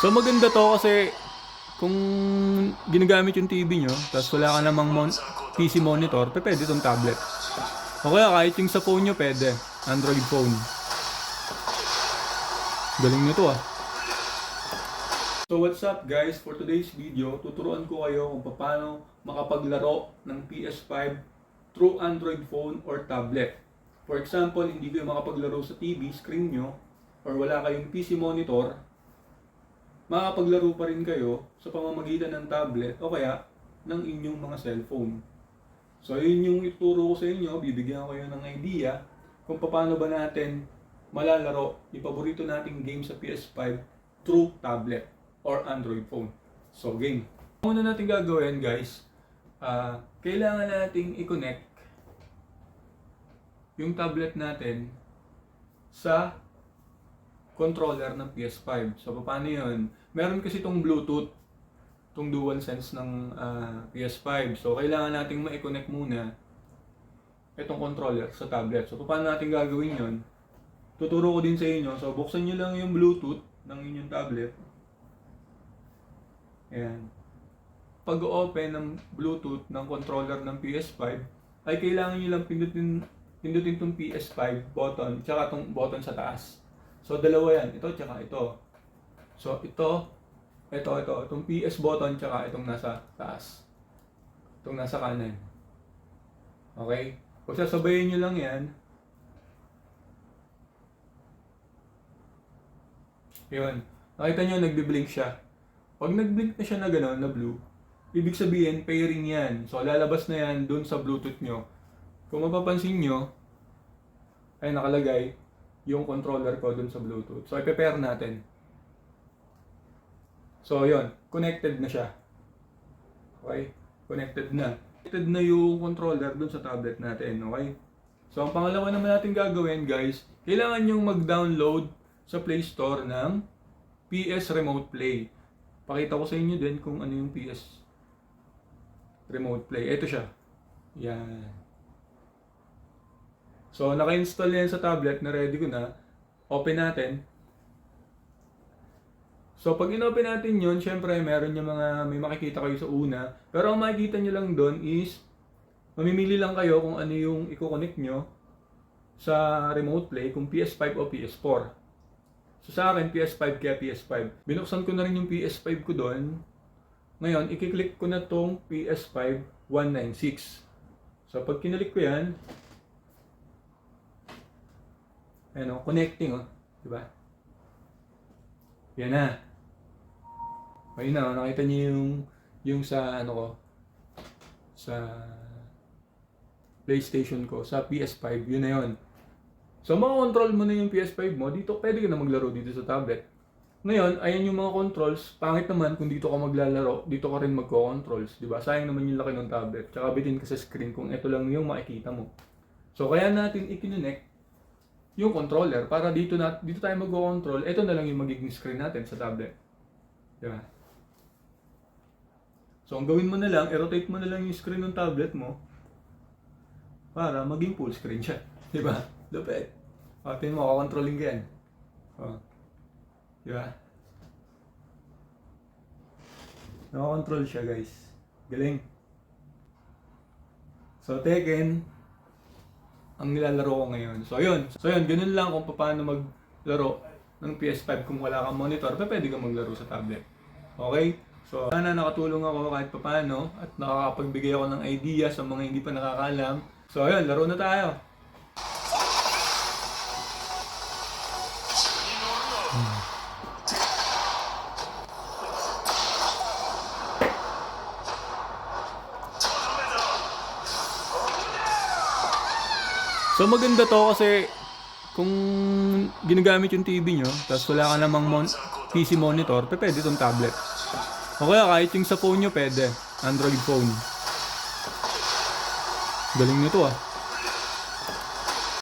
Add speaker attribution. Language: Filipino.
Speaker 1: So maganda to kasi kung ginagamit yung TV nyo, tapos wala ka namang mon- PC monitor, pe pwede itong tablet. O kaya kahit yung sa phone nyo, pwede. Android phone. Galing nyo to ah. So what's up guys? For today's video, tuturuan ko kayo kung paano makapaglaro ng PS5 through Android phone or tablet. For example, hindi kayo makapaglaro sa TV screen nyo or wala kayong PC monitor, makakapaglaro pa rin kayo sa pamamagitan ng tablet o kaya ng inyong mga cellphone. So yun yung ituro ko sa inyo, bibigyan ko kayo ng idea kung paano ba natin malalaro yung paborito nating game sa PS5 through tablet or Android phone. So game. Ang una natin gagawin guys, ah, kailangan nating i-connect yung tablet natin sa controller ng PS5. So, paano yun? Meron kasi itong Bluetooth, itong dual sense ng ah, PS5. So, kailangan nating ma-connect muna itong controller sa tablet. So, paano natin gagawin yun? Tuturo ko din sa inyo. So, buksan nyo lang yung Bluetooth ng inyong tablet. Ayan. Pag-open ng Bluetooth ng controller ng PS5, ay kailangan nyo lang pindutin, pindutin itong PS5 button, tsaka itong button sa taas. So, dalawa yan. Ito, tsaka ito. So, ito, ito, ito. Itong PS button, tsaka itong nasa taas. Itong nasa kanan. Okay? Kung sasabayin nyo lang yan, yun. Nakita nyo, nagbe-blink siya. Pag nag-blink na siya na gano'n, na blue, ibig sabihin, pairing yan. So, lalabas na yan dun sa Bluetooth nyo. Kung mapapansin nyo, ay nakalagay yung controller ko dun sa Bluetooth. So, i-pair natin. So, yun. Connected na siya. Okay? Connected na. Connected na yung controller dun sa tablet natin. Okay? So, ang pangalawa naman natin gagawin, guys, kailangan yung mag-download sa Play Store ng PS Remote Play. Pakita ko sa inyo din kung ano yung PS Remote Play. Ito siya. Yan. So, naka-install yan sa tablet na ready ko na. Open natin. So, pag in-open natin yun, syempre, meron yung mga, may makikita kayo sa una. Pero ang makikita nyo lang doon is, mamimili lang kayo kung ano yung i-connect nyo sa remote play, kung PS5 o PS4. So, sa akin, PS5 kaya PS5. Binuksan ko na rin yung PS5 ko doon. Ngayon, i-click ko na tong PS5 196. So, pag kinalik ko yan, Ayan o, connecting o. Diba? Yan na. Ayun na, nakita niyo yung, yung sa ano ko, sa PlayStation ko, sa PS5, yun na yun. So, makakontrol mo na yung PS5 mo, dito, pwede ka na maglaro dito sa tablet. Ngayon, ayan yung mga controls. Pangit naman kung dito ka maglalaro, dito ka rin magko-controls, di ba? Sayang naman yung laki ng tablet. Tsaka bitin ka sa screen kung ito lang yung makikita mo. So, kaya natin i-connect yung controller para dito na dito tayo magko-control. Ito na lang yung magiging screen natin sa tablet. Di ba? So, ang gawin mo na lang, i-rotate mo na lang yung screen ng tablet mo para maging full screen siya. Di ba? Lupit. O, tingin mo, kakontrolling ka yan. O. Di ba? Nakakontrol siya, guys. Galing. So, Tekken, ang nilalaro ko ngayon. So, yun. So, yun. Ganun lang kung paano maglaro ng PS5 kung wala kang monitor. Pa pwede kang maglaro sa tablet. Okay? So, sana nakatulong ako kahit paano at nakakapagbigay ako ng idea sa mga hindi pa nakakalam. So, ayun. Laro na tayo. So maganda to kasi kung ginagamit yung TV nyo, tapos wala ka namang mon- PC monitor, pe pwede itong tablet. O kaya kahit yung sa phone nyo, pwede. Android phone. Galing nyo to ah.